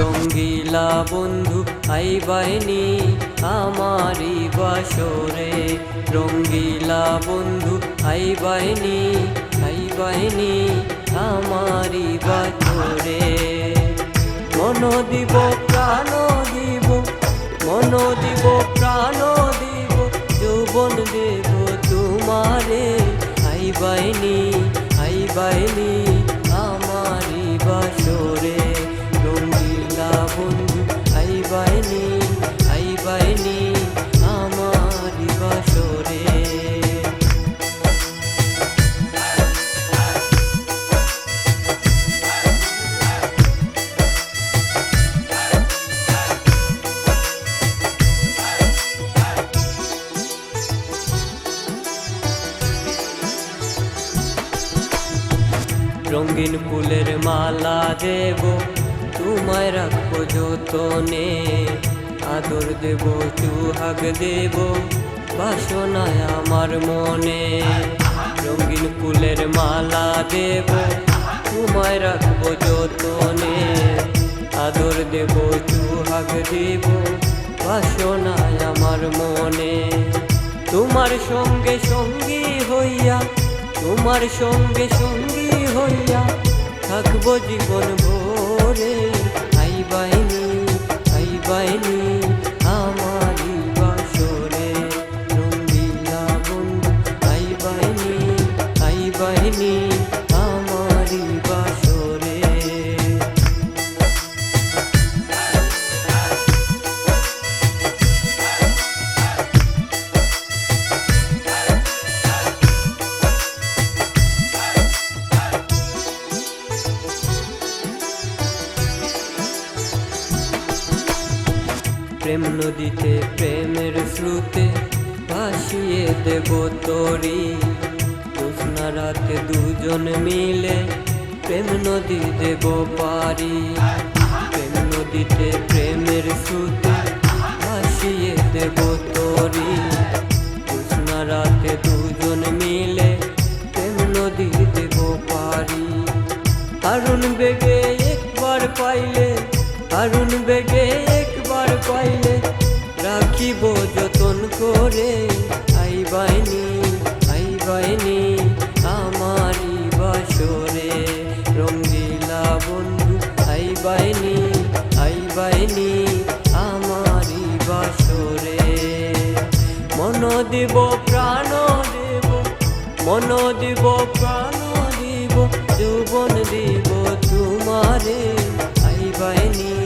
রঙ্গিলা বন্ধু আইবাইনি আমারি বাসরে। রঙ্গিলা বন্ধু আইবাইনি আইবাইনি আমারি বাসরে। মন দিব, প্রাণ দিব, মন দিব, প্রাণ দিব, যৌবন দেব তোমারে। আইবাইনি আইবাইনি রঙিন ফুলের মালা দেব। তোমায় রাখব যতনে, আদর দেব, চুহাগ দেব, বাসনায় আমার মনে। রঙিন ফুলের মালা দেব, তোমায় রাখব যতনে, আদর দেব, চুহাগ দেব, বাসনায় আমার মনে। তোমার সঙ্গে সঙ্গী হইয়া তোমার সঙ্গে সঙ্গী হইয়া থাকব জীবন ভরে। আইবাইনি আইবাইনি আমারি প্রেম নদীতে, প্রেমের স্রোতে ভাসিয়ে দেব তরি। জ্যোৎস্না রাতে দুজন মিলে প্রেম নদী দেব পারি। প্রেম নদীতে, প্রেমের স্রোতে ভাসিয়ে দেব তরি। জ্যোৎস্না রাতে দুজন মিলে প্রেম নদী দেব পারি। আরুণ বেগে একবার পাইলে আরুণ বেগে জীব যতন করে। আই বাইনি আই বাইনি আমারি বাসরে। রঙ্গিলা বন্ধু, আই বাইনি আই বাইনি আমারি বাসরে। মন দিব, প্রাণ দেব, মন দিব, প্রাণ দিব, যৌবন দিব তোমারে। আই বাইনি